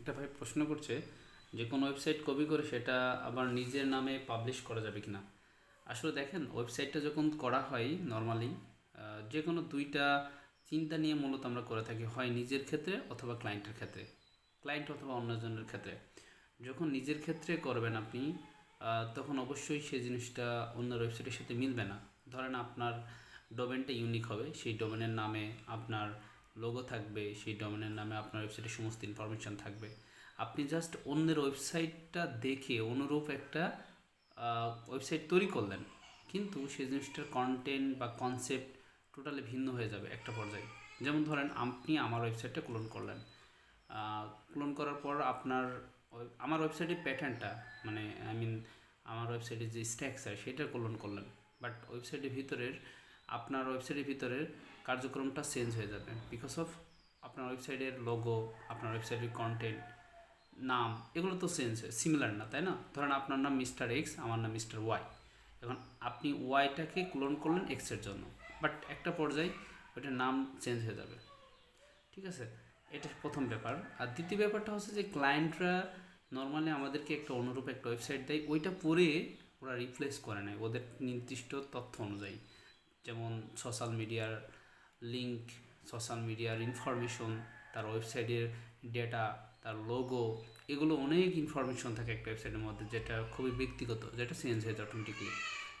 একটা ভাই প্রশ্ন করছে যে কোনো ওয়েবসাইট কপি করে সেটা আবার নিজের নামে পাবলিশ করা যাবে কিনা? আসলে দেখেন ওয়েবসাইটটা যখন করা হয় নর্মালি যে কোনো দুইটা চিন্তা নিয়ে মূলত আমরা করে থাকি, হয় নিজের ক্ষেত্রে অথবা ক্লায়েন্টের ক্ষেত্রে। ক্লায়েন্ট অথবা অন্যজনের ক্ষেত্রে। যখন নিজের ক্ষেত্রে করবেন আপনি তখন অবশ্যই সেই জিনিসটা অন্য ওয়েবসাইটের সাথে মিলবে না। ধরেন আপনার ডোমেনটা ইউনিক হবে, সেই ডোমেনের নামে আপনার লোগো থাকবে, সেই ডোমেনের নামে আপনার ওয়েবসাইটে সমস্ত ইনফরমেশান থাকবে। আপনি জাস্ট অন্যের ওয়েবসাইটটা দেখে অনুরূপ একটা ওয়েবসাইট তৈরি করলেন, কিন্তু সেই জিনিসটার কন্টেন্ট বা কনসেপ্ট টোটালি ভিন্ন হয়ে যাবে একটা পর্যায়ে। যেমন ধরেন, আপনি আমার ওয়েবসাইটটা ক্লোন করলেন। ক্লোন করার পর আপনার আমার ওয়েবসাইটের প্যাটার্নটা মানে আই মিন আমার ওয়েবসাইটের যে স্ট্রাকচার সেটা ক্লোন করলেন। বাট ওয়েবসাইটের ভিতরের আপনার ওয়েবসাইটের ভিতরের কার্যক্রমটা চেঞ্জ হয়ে যাবে। বিকজ অফ আপনার ওয়েবসাইটের লোগো আপনার ওয়েবসাইটের কন্টেন্ট নাম, এগুলো তো চেঞ্জ হয় সিমিলার না, তাই না? ধরেন আপনার নাম মিস্টার এক্স আমার নাম মিস্টার ওয়াই এখন আপনি ওয়াইটাকে ক্লোন করলেন এক্সের জন্য। বাট একটা পর্যায়ে ওইটার নাম চেঞ্জ হয়ে যাবে। ঠিক আছে? এটা প্রথম ব্যাপার। আর দ্বিতীয় ব্যাপারটা হচ্ছে যে ক্লায়েন্টরা নর্মালি আমাদেরকে একটা অনুরূপ একটা ওয়েবসাইট দেয়। ওইটা পরে ওরা রিপ্লেস করে নেয় ওদের নির্দিষ্ট তথ্য অনুযায়ী। যেমন সোশ্যাল মিডিয়ার লিঙ্ক সোশ্যাল মিডিয়ার ইনফরমেশন তার ওয়েবসাইটের ডেটা তার লোগো এগুলো অনেক ইনফরমেশন থাকে একটা ওয়েবসাইটের মধ্যে যেটা খুবই ব্যক্তিগত, যেটা চেঞ্জ হয়ে যায় অটোমেটিকলি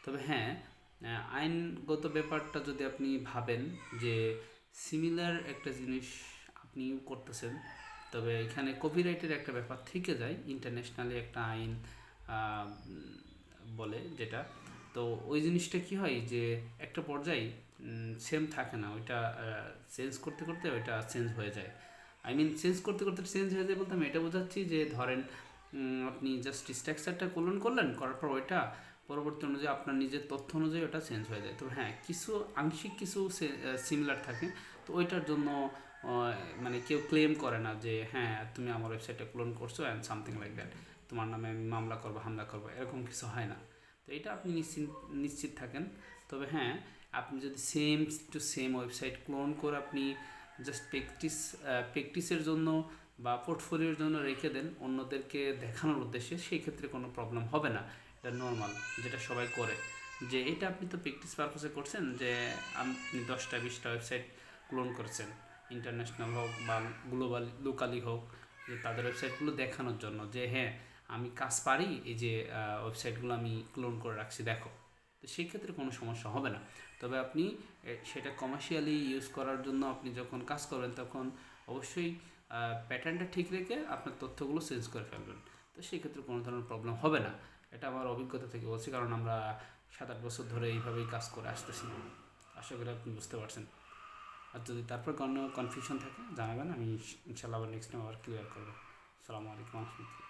তবে হ্যাঁ আইনগত ব্যাপারটা যদি আপনি ভাবেন যে সিমিলার একটা জিনিস আপনি করতেছেন, তবে এখানে কপিরাইটের একটা ব্যাপার থেকে যায় ইন্টারন্যাশনালি একটা আইন বলে যেটা। তো ওই জিনিসটা কি হয় যে একটা পর্যায়ে সেম থাকে না। ওইটা চেঞ্জ করতে করতে ওইটা চেঞ্জ হয়ে যায়। আই মিন চেঞ্জ করতে করতে চেঞ্জ হয়ে যায় বলতে আমি এটা বোঝাচ্ছি যে ধরেন আপনি জাস্ট স্ট্রাকচারটা কলন করলেন, করার পর ওইটা পরবর্তী অনুযায়ী আপনার নিজের তথ্য অনুযায়ী ওটা চেঞ্জ হয়ে যায়। তো হ্যাঁ কিছু আংশিক কিছু সিমিলার থাকে। তো ওইটার জন্য মানে কেউ ক্লেম করে না যে হ্যাঁ তুমি আমার ওয়েবসাইটে ক্লোন করছ অ্যান্ড সামথিং লাইক দ্যাট তোমার নামে আমি মামলা করব, হামলা করব, এরকম কিছু হয় না। তো এটা আপনি নিশ্চিত নিশ্চিত থাকেন। তবে হ্যাঁ আপনি যদি same to same website clone করে আপনি জাস্ট প্র্যাকটিস প্র্যাকটিসের জন্য বা পোর্টফোলিওর জন্য রেখে দেন, অন্যদেরকে দেখানোর উদ্দেশ্যে, সেই ক্ষেত্রে কোনো প্রবলেম হবে না। এটা নর্মাল যেটা সবাই করে। যে এটা আপনি তো প্র্যাকটিস পারপাসে করছেন যে আপনি দশটা, বিশটা ওয়েবসাইট ক্লোন করছেন। ইন্টারন্যাশনাল হোক বা গ্লোবাল লোকালি হোক, যে তাদের ওয়েবসাইটগুলো দেখানোর জন্য। যে হ্যাঁ আমি কাজ পারি, এই যে ওয়েবসাইটগুলো আমি ক্লোন করে রাখছি, দেখো। তো সেই ক্ষেত্রে কোনো সমস্যা হবে না। তবে আপনি সেটা কমার্শিয়ালি ইউজ করার জন্য আপনি যখন কাজ করবেন তখন অবশ্যই প্যাটার্নটা ঠিক রেখে আপনার তথ্যগুলো চেঞ্জ করে ফেলবেন। তো সেই ক্ষেত্রে কোনো ধরনের প্রবলেম হবে না। এটা আমার অভিজ্ঞতা থেকে বলছি, কারণ আমরা সাত আট বছর ধরে এইভাবেই কাজ করে আসতেছি। আশা করি আপনি বুঝতে পারছেন। আর যদি তারপর কোনো কনফিউশন থাকে, জানাবেন, আমি ইনশাল্লাহ আবার নেক্সট টাইম আবার ক্লিয়ার করব। সালামু আলাইকুম, রহমতুল্লাহ।